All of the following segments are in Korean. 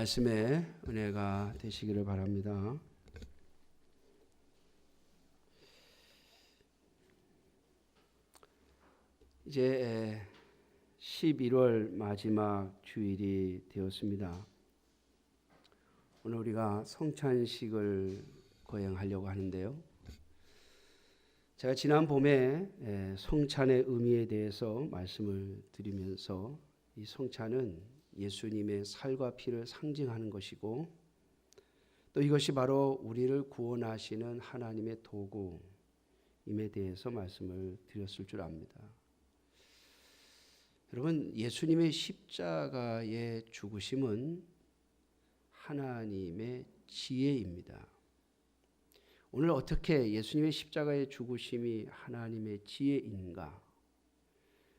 말씀의 은혜가 되시기를 바랍니다. 이제 11월 마지막 주일이 되었습니다. 오늘 우리가 성찬식을 거행하려고 하는데요. 제가 지난 봄에 성찬의 의미에 대해서 말씀을 드리면서 이 성찬은 예수님의 살과 피를 상징하는 것이고 또 이것이 바로 우리를 구원하시는 하나님의 도구임에 대해서 말씀을 드렸을 줄 압니다. 여러분 예수님의 십자가의 죽으심은 하나님의 지혜입니다. 오늘 어떻게 예수님의 십자가의 죽으심이 하나님의 지혜인가?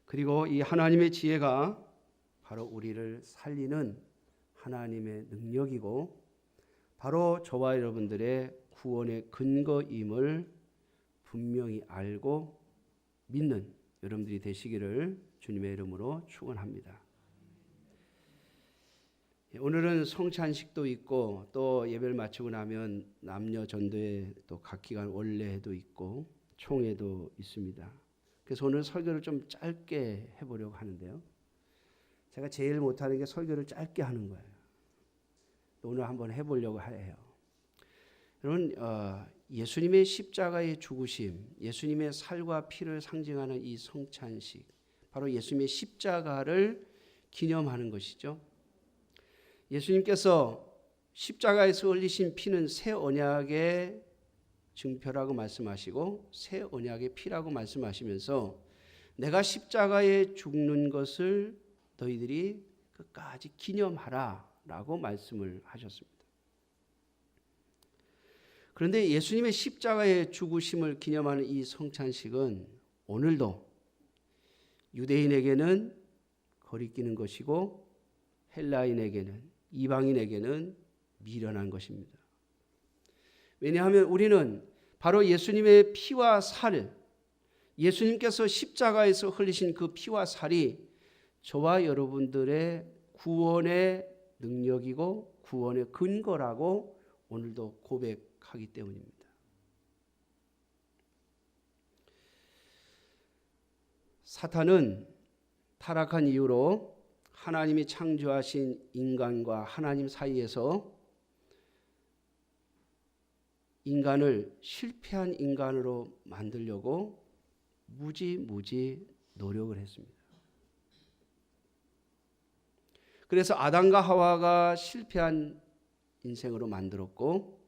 그리고 이 하나님의 지혜가 바로 우리를 살리는 하나님의 능력이고 바로 저와 여러분들의 구원의 근거임을 분명히 알고 믿는 여러분들이 되시기를 주님의 이름으로 축원합니다. 예, 오늘은 성찬식도 있고 또 예배를 마치고 나면 남녀 전도회 또 각 기간 원래도 있고 총회도 있습니다. 그래서 오늘 설교를 좀 짧게 해보려고 하는데요. 제가 제일 못하는 게 설교를 짧게 하는 거예요. 오늘 한번 해보려고 해요. 여러분 어, 예수님의 십자가의 죽으심, 예수님의 살과 피를 상징하는 이 성찬식, 바로 예수님의 십자가를 기념하는 것이죠. 예수님께서 십자가에서 흘리신 피는 새 언약의 증표라고 말씀하시고 새 언약의 피라고 말씀하시면서 내가 십자가에 죽는 것을 너희들이 끝까지 기념하라 라고 말씀을 하셨습니다. 그런데 예수님의 십자가의 죽으심을 기념하는 이 성찬식은 오늘도 유대인에게는 거리끼는 것이고 헬라인에게는 이방인에게는 미련한 것입니다. 왜냐하면 우리는 바로 예수님의 피와 살, 예수님께서 십자가에서 흘리신 그 피와 살이 저와 여러분들의 구원의 능력이고 구원의 근거라고 오늘도 고백하기 때문입니다. 사탄은 타락한 이유로 하나님이 창조하신 인간과 하나님 사이에서 인간을 실패한 인간으로 만들려고 무지무지 노력을 했습니다. 그래서 아담과 하와가 실패한 인생으로 만들었고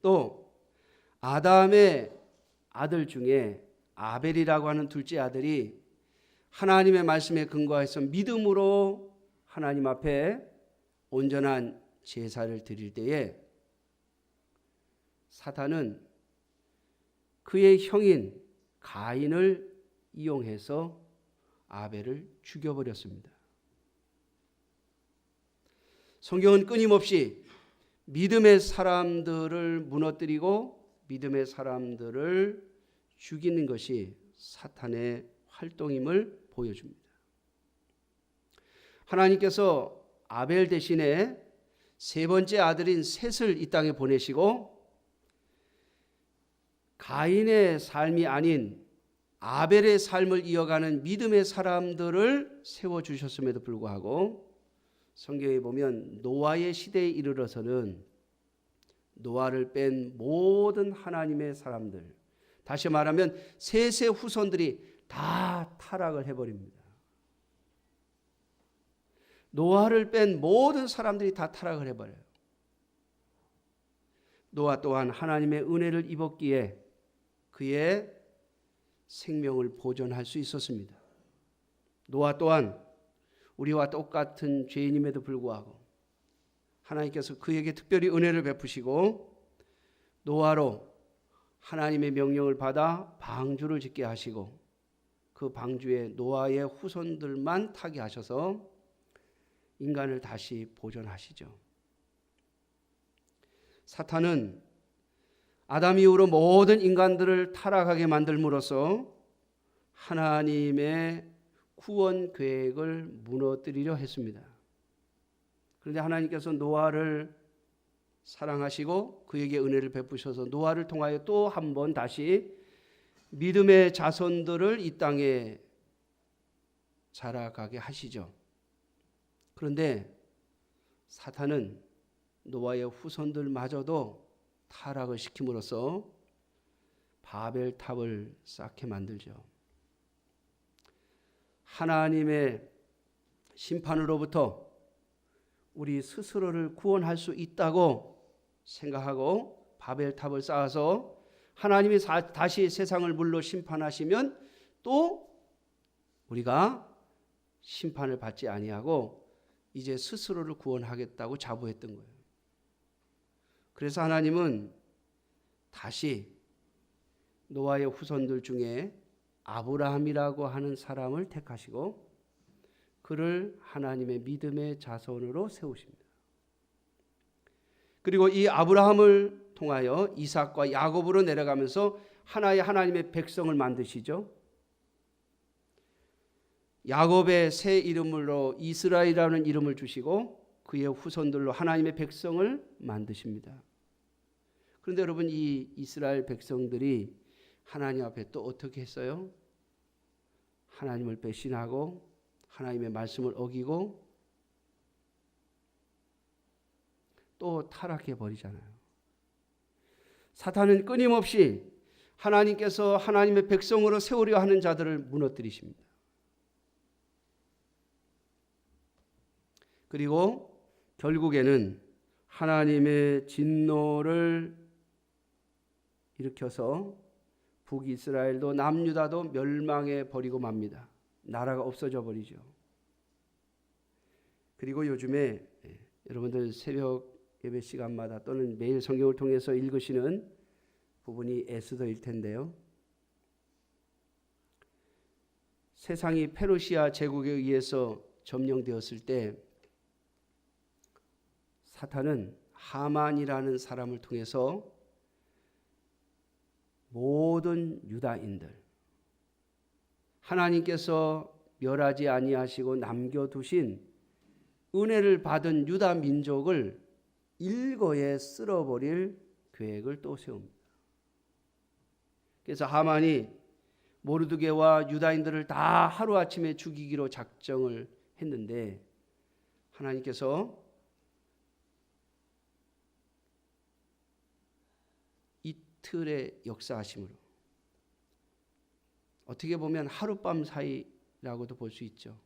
또 아담의 아들 중에 아벨이라고 하는 둘째 아들이 하나님의 말씀에 근거해서 믿음으로 하나님 앞에 온전한 제사를 드릴 때에 사탄은 그의 형인 가인을 이용해서 아벨을 죽여버렸습니다. 성경은 끊임없이 믿음의 사람들을 무너뜨리고 믿음의 사람들을 죽이는 것이 사탄의 활동임을 보여줍니다. 하나님께서 아벨 대신에 세 번째 아들인 셋을 이 땅에 보내시고 가인의 삶이 아닌 아벨의 삶을 이어가는 믿음의 사람들을 세워 주셨음에도 불구하고 성경에 보면 노아의 시대에 이르러서는 노아를 뺀 모든 하나님의 사람들 다시 말하면 셋의 후손들이 다 타락을 해버립니다. 노아를 뺀 모든 사람들이 다 타락을 해버려요. 노아 또한 하나님의 은혜를 입었기에 그의 생명을 보존할 수 있었습니다. 노아 또한 우리와 똑같은 죄인임에도 불구하고 하나님께서 그에게 특별히 은혜를 베푸시고 노아로 하나님의 명령을 받아 방주를 짓게 하시고 그 방주에 노아의 후손들만 타게 하셔서 인간을 다시 보존하시죠. 사탄은 아담 이후로 모든 인간들을 타락하게 만들므로써 하나님의 구원 계획을 무너뜨리려 했습니다. 그런데 하나님께서 노아를 사랑하시고 그에게 은혜를 베푸셔서 노아를 통하여 또 한 번 다시 믿음의 자손들을 이 땅에 자라가게 하시죠. 그런데 사탄은 노아의 후손들마저도 타락을 시킴으로써 바벨탑을 쌓게 만들죠. 하나님의 심판으로부터 우리 스스로를 구원할 수 있다고 생각하고 바벨탑을 쌓아서 하나님이 다시 세상을 물로 심판하시면 또 우리가 심판을 받지 아니하고 이제 스스로를 구원하겠다고 자부했던 거예요. 그래서 하나님은 다시 노아의 후손들 중에 아브라함이라고 하는 사람을 택하시고 그를 하나님의 믿음의 자손으로 세우십니다. 그리고 이 아브라함을 통하여 이삭과 야곱으로 내려가면서 하나의 하나님의 백성을 만드시죠. 야곱의 새 이름으로 이스라엘이라는 이름을 주시고 그의 후손들로 하나님의 백성을 만드십니다. 그런데 여러분 이 이스라엘 백성들이 하나님 앞에 또 어떻게 했어요? 하나님을 배신하고 하나님의 말씀을 어기고 또 타락해 버리잖아요. 사탄은 끊임없이 하나님께서 하나님의 백성으로 세우려 하는 자들을 무너뜨리십니다. 그리고 결국에는 하나님의 진노를 일으켜서 북이스라엘도 남유다도 멸망해 버리고 맙니다. 나라가 없어져 버리죠. 그리고 요즘에 예, 여러분들 새벽 예배 시간마다 또는 매일 성경을 통해서 읽으시는 부분이 에스더일 텐데요. 세상이 페르시아 제국에 의해서 점령되었을 때 사탄은 하만이라는 사람을 통해서 모든 유다인들 하나님께서 멸하지 아니하시고 남겨두신 은혜를 받은 유다 민족을 일거에 쓸어버릴 계획을 또 세웁니다. 그래서 하만이 모르드게와 유다인들을 다 하루아침에 죽이기로 작정을 했는데 하나님께서 이 틀의 역사하심으로 어떻게 보면 하룻밤 사이라고도 볼 수 있죠.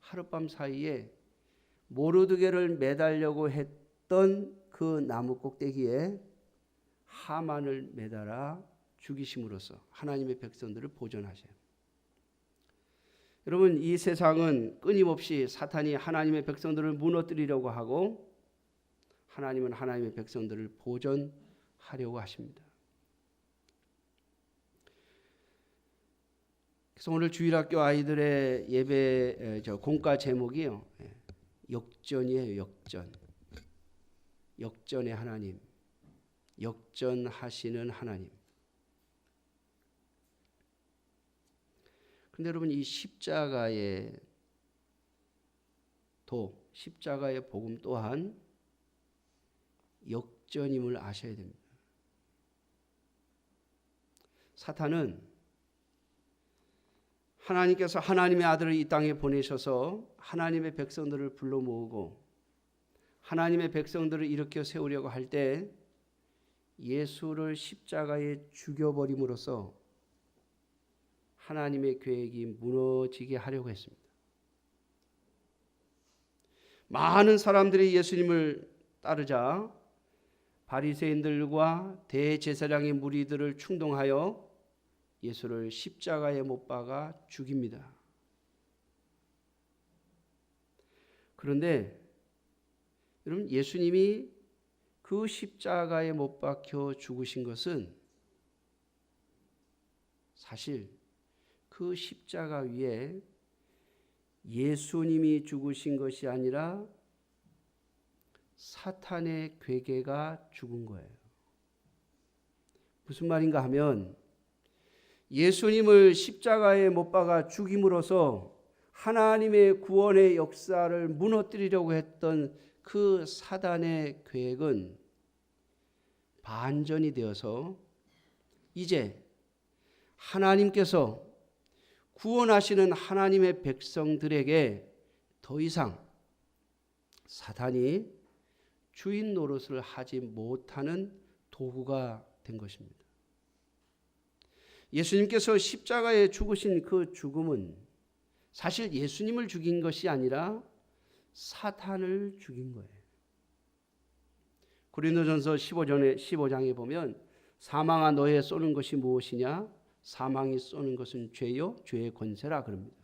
하룻밤 사이에 모르드게를 매달려고 했던 그 나무 꼭대기에 하만을 매달아 죽이심으로써 하나님의 백성들을 보존하셔요. 여러분 이 세상은 끊임없이 사탄이 하나님의 백성들을 무너뜨리려고 하고 하나님은 하나님의 백성들을 보존하려고 하십니다. 그래서 오늘 주일학교 아이들의 예배 저 공과 제목이요. 예, 역전이에요. 역전. 역전의 하나님. 역전하시는 하나님. 근데 여러분 이 십자가의 도, 십자가의 복음 또한 역전임을 아셔야 됩니다. 사탄은 하나님께서 하나님의 아들을 이 땅에 보내셔서 하나님의 백성들을 불러 모으고 하나님의 백성들을 일으켜 세우려고 할 때 예수를 십자가에 죽여버림으로써 하나님의 계획이 무너지게 하려고 했습니다. 많은 사람들이 예수님을 따르자 바리새인들과 대제사장의 무리들을 충동하여 예수를 십자가에 못 박아 죽입니다. 그런데 여러분 예수님이 그 십자가에 못 박혀 죽으신 것은 사실 그 십자가 위에 예수님이 죽으신 것이 아니라 사탄의 괴계가 죽은 거예요. 무슨 말인가 하면 예수님을 십자가에 못 박아 죽임으로써 하나님의 구원의 역사를 무너뜨리려고 했던 그 사단의 계획은 반전이 되어서 이제 하나님께서 구원하시는 하나님의 백성들에게 더 이상 사단이 주인 노릇을 하지 못하는 도구가 된 것입니다. 예수님께서 십자가에 죽으신 그 죽음은 사실 예수님을 죽인 것이 아니라 사탄을 죽인 거예요. 고린도전서 15장에 15장에 보면 사망아 너의 쏘는 것이 무엇이냐? 사망이 쏘는 것은 죄요, 죄의 권세라 그럽니다.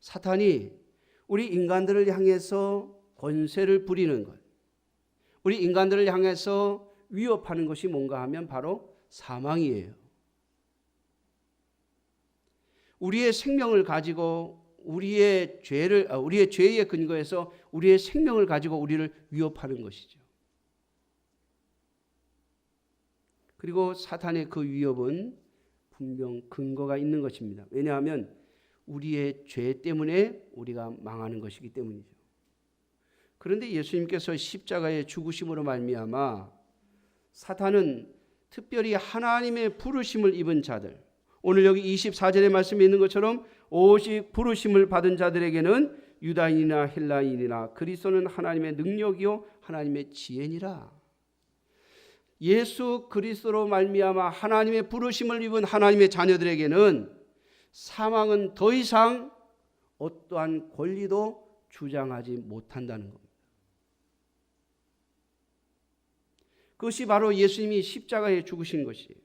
사탄이 우리 인간들을 향해서 권세를 부리는 것, 우리 인간들을 향해서 위협하는 것이 뭔가 하면 바로 사망이에요. 우리의 생명을 가지고 우리의 죄를 아, 우리의 죄의 근거에서 우리의 생명을 가지고 우리를 위협하는 것이죠. 그리고 사탄의 그 위협은 분명 근거가 있는 것입니다. 왜냐하면 우리의 죄 때문에 우리가 망하는 것이기 때문이죠. 그런데 예수님께서 십자가의 죽으심으로 말미암아 사탄은 특별히 하나님의 부르심을 입은 자들 오늘 여기 24절에 말씀에 있는 것처럼 오직 부르심을 받은 자들에게는 유다인이나 헬라인이나 그리스도는 하나님의 능력이요 하나님의 지혜니라. 예수 그리스도로 말미암아 하나님의 부르심을 입은 하나님의 자녀들에게는 사망은 더 이상 어떠한 권리도 주장하지 못한다는 겁니다. 그것이 바로 예수님이 십자가에 죽으신 것이에요.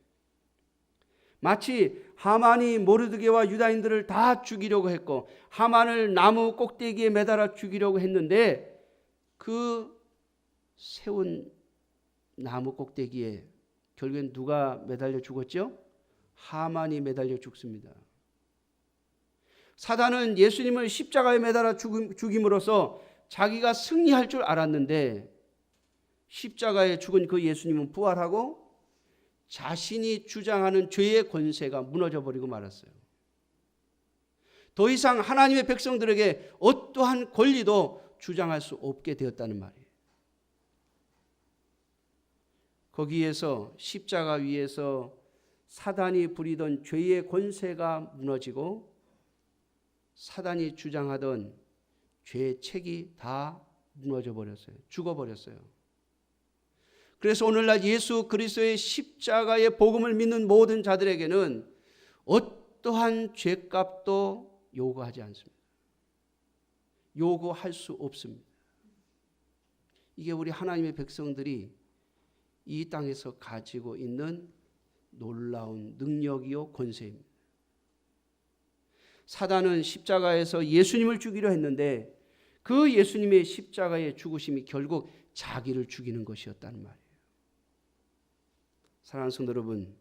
마치 하만이 모르드게와 유다인들을 다 죽이려고 했고 하만을 나무 꼭대기에 매달아 죽이려고 했는데 그 세운 나무 꼭대기에 결국엔 누가 매달려 죽었죠? 하만이 매달려 죽습니다. 사단은 예수님을 십자가에 매달아 죽임 으로써 자기가 승리할 줄 알았는데 십자가에 죽은 그 예수님은 부활하고 자신이 주장하는 죄의 권세가 무너져 버리고 말았어요. 더 이상 하나님의 백성들에게 어떠한 권리도 주장할 수 없게 되었다는 말이에요. 거기에서 십자가 위에서 사단이 부리던 죄의 권세가 무너지고 사단이 주장하던 죄의 책이 다 무너져 버렸어요. 죽어 버렸어요. 그래서 오늘날 예수 그리스도의 십자가의 복음을 믿는 모든 자들에게는 어떠한 죄값도 요구하지 않습니다. 요구할 수 없습니다. 이게 우리 하나님의 백성들이 이 땅에서 가지고 있는 놀라운 능력이요 권세입니다. 사단은 십자가에서 예수님을 죽이려 했는데 그 예수님의 십자가의 죽으심이 결국 자기를 죽이는 것이었다는 말이에요. 사랑하는 성도 여러분,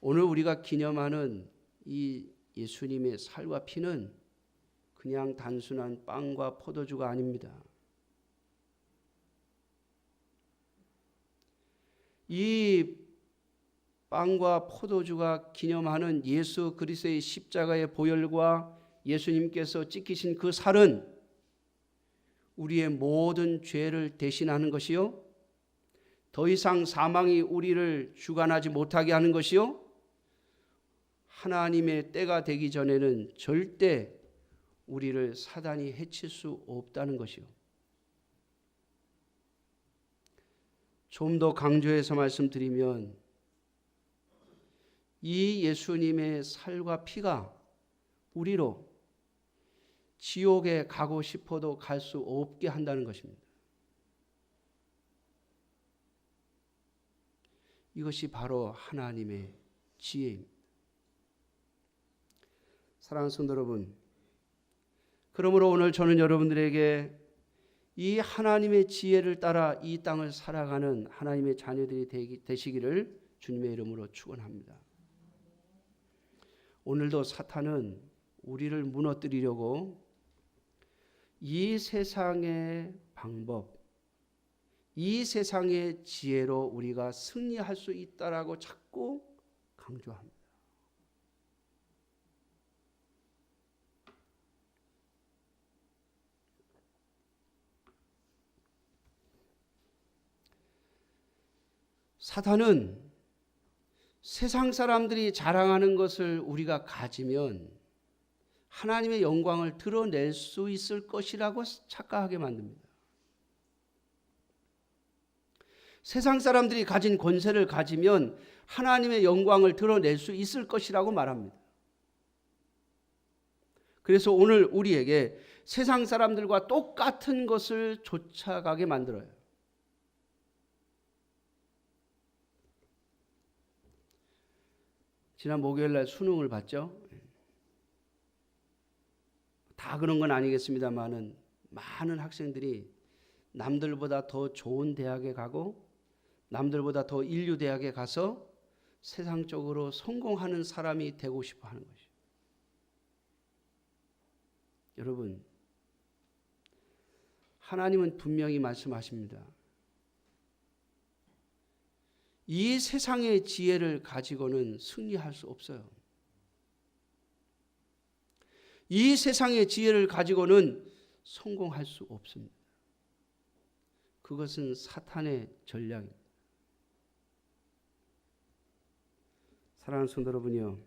오늘 우리가 기념하는 이 예수님의 살과 피는 그냥 단순한 빵과 포도주가 아닙니다. 이 빵과 포도주가 기념하는 예수 그리스도의 십자가의 보혈과 예수님께서 찍히신 그 살은 우리의 모든 죄를 대신하는 것이요 더 이상 사망이 우리를 주관하지 못하게 하는 것이요. 하나님의 때가 되기 전에는 절대 우리를 사단이 해칠 수 없다는 것이요. 좀 더 강조해서 말씀드리면 이 예수님의 살과 피가 우리로 지옥에 가고 싶어도 갈 수 없게 한다는 것입니다. 이것이 바로 하나님의 지혜입니다. 사랑하는 성도 여러분, 그러므로 오늘 저는 여러분들에게 이 하나님의 지혜를 따라 이 땅을 살아가는 하나님의 자녀들이 되시기를 주님의 이름으로 축원합니다. 오늘도 사탄은 우리를 무너뜨리려고 이 세상의 방법, 이 세상의 지혜로 우리가 승리할 수 있다라고 자꾸 강조합니다. 사탄은 세상 사람들이 자랑하는 것을 우리가 가지면 하나님의 영광을 드러낼 수 있을 것이라고 착각하게 만듭니다. 세상 사람들이 가진 권세를 가지면 하나님의 영광을 드러낼 수 있을 것이라고 말합니다. 그래서 오늘 우리에게 세상 사람들과 똑같은 것을 쫓아가게 만들어요. 지난 목요일 날 수능을 봤죠. 다 그런 건 아니겠습니다만은 많은 학생들이 남들보다 더 좋은 대학에 가고 남들보다 더 인류 대학에 가서 세상적으로 성공하는 사람이 되고 싶어 하는 것이죠. 여러분, 하나님은 분명히 말씀하십니다. 이 세상의 지혜를 가지고는 승리할 수 없어요. 이 세상의 지혜를 가지고는 성공할 수 없습니다. 그것은 사탄의 전략입니다. 사랑하는 성도 여러분이요.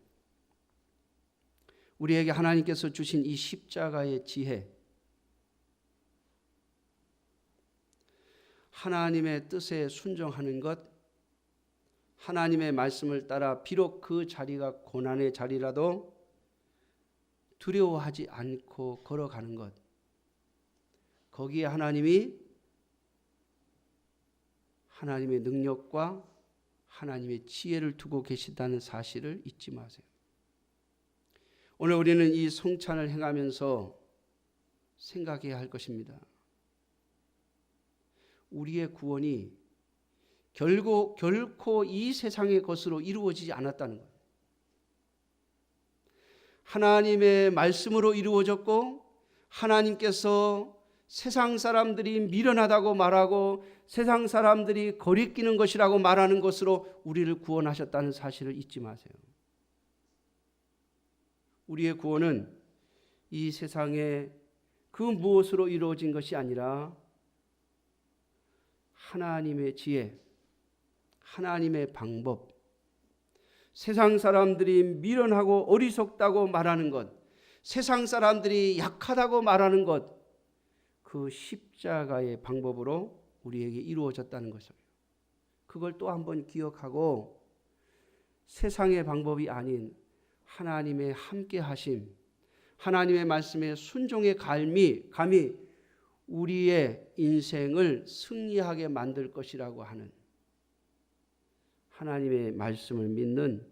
우리에게 하나님께서 주신 이 십자가의 지혜, 하나님의 뜻에 순종하는 것, 하나님의 말씀을 따라 비록 그 자리가 고난의 자리라도 두려워하지 않고 걸어가는 것. 거기에 하나님이 하나님의 능력과 하나님의 지혜를 두고 계시다는 사실을 잊지 마세요. 오늘 우리는 이 성찬을 행하면서 생각해야 할 것입니다. 우리의 구원이 결국 결코 이 세상의 것으로 이루어지지 않았다는 것. 하나님의 말씀으로 이루어졌고 하나님께서 세상 사람들이 미련하다고 말하고 세상 사람들이 거리끼는 것이라고 말하는 것으로 우리를 구원하셨다는 사실을 잊지 마세요. 우리의 구원은 이 세상에 그 무엇으로 이루어진 것이 아니라 하나님의 지혜, 하나님의 방법, 세상 사람들이 미련하고 어리석다고 말하는 것, 세상 사람들이 약하다고 말하는 것, 그 십자가의 방법으로 우리에게 이루어졌다는 것을 그걸 또 한번 기억하고 세상의 방법이 아닌 하나님의 함께 하심, 하나님의 말씀에 순종의 감이, 감이 우리의 인생을 승리하게 만들 것이라고 하는 하나님의 말씀을 믿는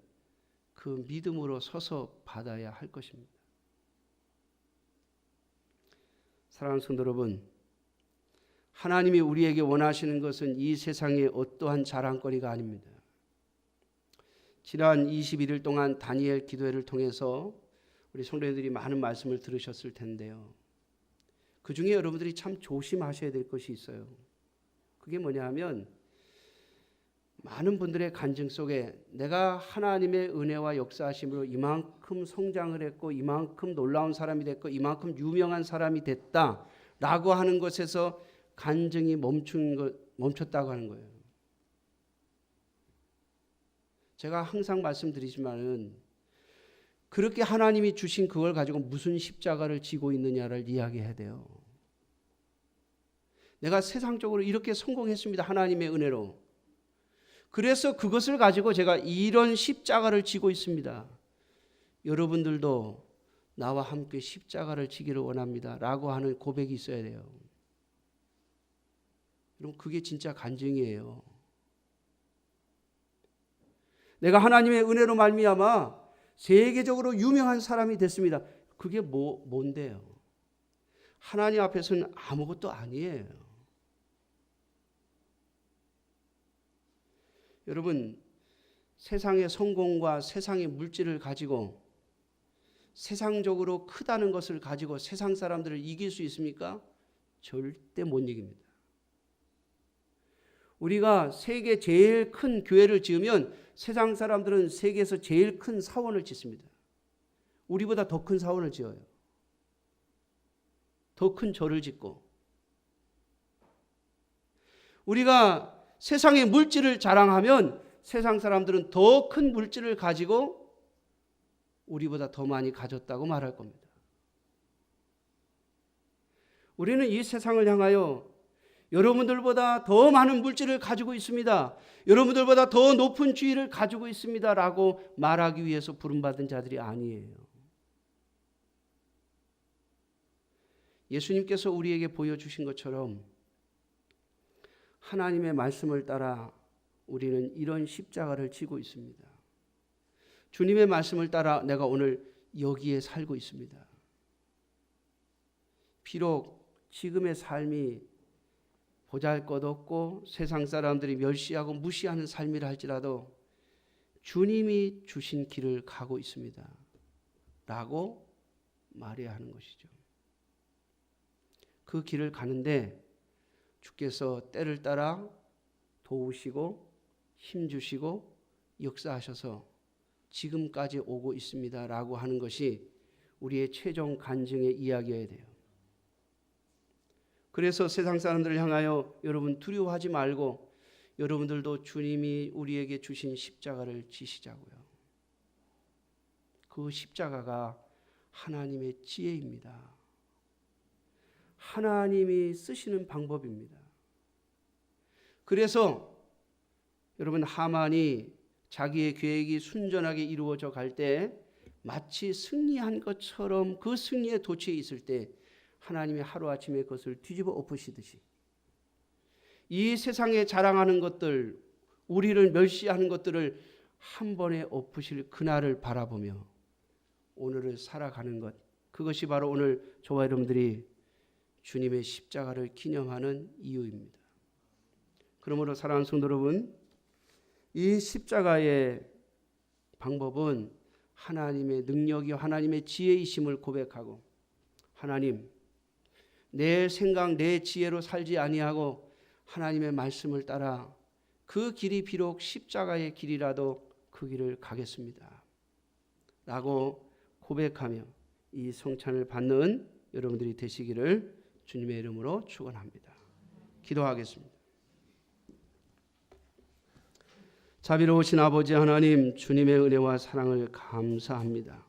그 믿음으로 서서 받아야 할 것입니다. 사랑하는 성도 여러분, 하나님이 우리에게 원하시는 것은 이 세상의 어떠한 자랑거리가 아닙니다. 지난 21일 동안 다니엘 기도회를 통해서 우리 성도님들이 많은 말씀을 들으셨을 텐데요. 그 중에 여러분들이 참 조심하셔야 될 것이 있어요. 그게 뭐냐 하면 많은 분들의 간증 속에 내가 하나님의 은혜와 역사하심으로 이만큼 성장을 했고 이만큼 놀라운 사람이 됐고 이만큼 유명한 사람이 됐다라고 하는 것에서 간증이 멈춘 것 멈췄다고 하는 거예요. 제가 항상 말씀드리지만은 그렇게 하나님이 주신 그걸 가지고 무슨 십자가를 지고 있느냐를 이야기해야 돼요. 내가 세상적으로 이렇게 성공했습니다. 하나님의 은혜로. 그래서 그것을 가지고 제가 이런 십자가를 지고 있습니다. 여러분들도 나와 함께 십자가를 지기를 원합니다. 라고 하는 고백이 있어야 돼요. 여러분, 그게 진짜 간증이에요. 내가 하나님의 은혜로 말미암아 세계적으로 유명한 사람이 됐습니다. 그게 뭐 뭔데요? 하나님 앞에서는 아무것도 아니에요. 여러분 세상의 성공과 세상의 물질을 가지고 세상적으로 크다는 것을 가지고 세상 사람들을 이길 수 있습니까? 절대 못 이깁니다. 우리가 세계 제일 큰 교회를 지으면 세상 사람들은 세계에서 제일 큰 사원을 짓습니다. 우리보다 더 큰 사원을 지어요. 더 큰 절을 짓고. 우리가 세상의 물질을 자랑하면 세상 사람들은 더 큰 물질을 가지고 우리보다 더 많이 가졌다고 말할 겁니다. 우리는 이 세상을 향하여 여러분들보다 더 많은 물질을 가지고 있습니다. 여러분들보다 더 높은 주의를 가지고 있습니다 라고 말하기 위해서 부름받은 자들이 아니에요. 예수님께서 우리에게 보여주신 것처럼 하나님의 말씀을 따라 우리는 이런 십자가를 지고 있습니다. 주님의 말씀을 따라 내가 오늘 여기에 살고 있습니다. 비록 지금의 삶이 보잘 것 없고 세상 사람들이 멸시하고 무시하는 삶이라 할지라도 주님이 주신 길을 가고 있습니다. 라고 말해야 하는 것이죠. 그 길을 가는데 주께서 때를 따라 도우시고 힘 주시고 역사하셔서 지금까지 오고 있습니다라고 하는 것이 우리의 최종 간증의 이야기여야 돼요. 그래서 세상 사람들을 향하여 여러분 두려워하지 말고 여러분들도 주님이 우리에게 주신 십자가를 지시자고요. 그 십자가가 하나님의 지혜입니다. 하나님이 쓰시는 방법입니다. 그래서 여러분 하만이 자기의 계획이 순전하게 이루어져 갈 때 마치 승리한 것처럼 그 승리에 도취해 있을 때 하나님이 하루아침에 그것을 뒤집어 엎으시듯이 이 세상에 자랑하는 것들 우리를 멸시하는 것들을 한 번에 엎으실 그날을 바라보며 오늘을 살아가는 것 그것이 바로 오늘 저와 여러분들이 주님의 십자가를 기념하는 이유입니다. 그러므로 사랑하는 성도 여러분 이 십자가의 방법은 하나님의 능력이요 하나님의 지혜이심을 고백하고 하나님 내 생각 내 지혜로 살지 아니하고 하나님의 말씀을 따라 그 길이 비록 십자가의 길이라도 그 길을 가겠습니다. 라고 고백하며 이 성찬을 받는 여러분들이 되시기를 주님의 이름으로 축원합니다. 기도하겠습니다. 자비로우신 아버지 하나님 주님의 은혜와 사랑을 감사합니다.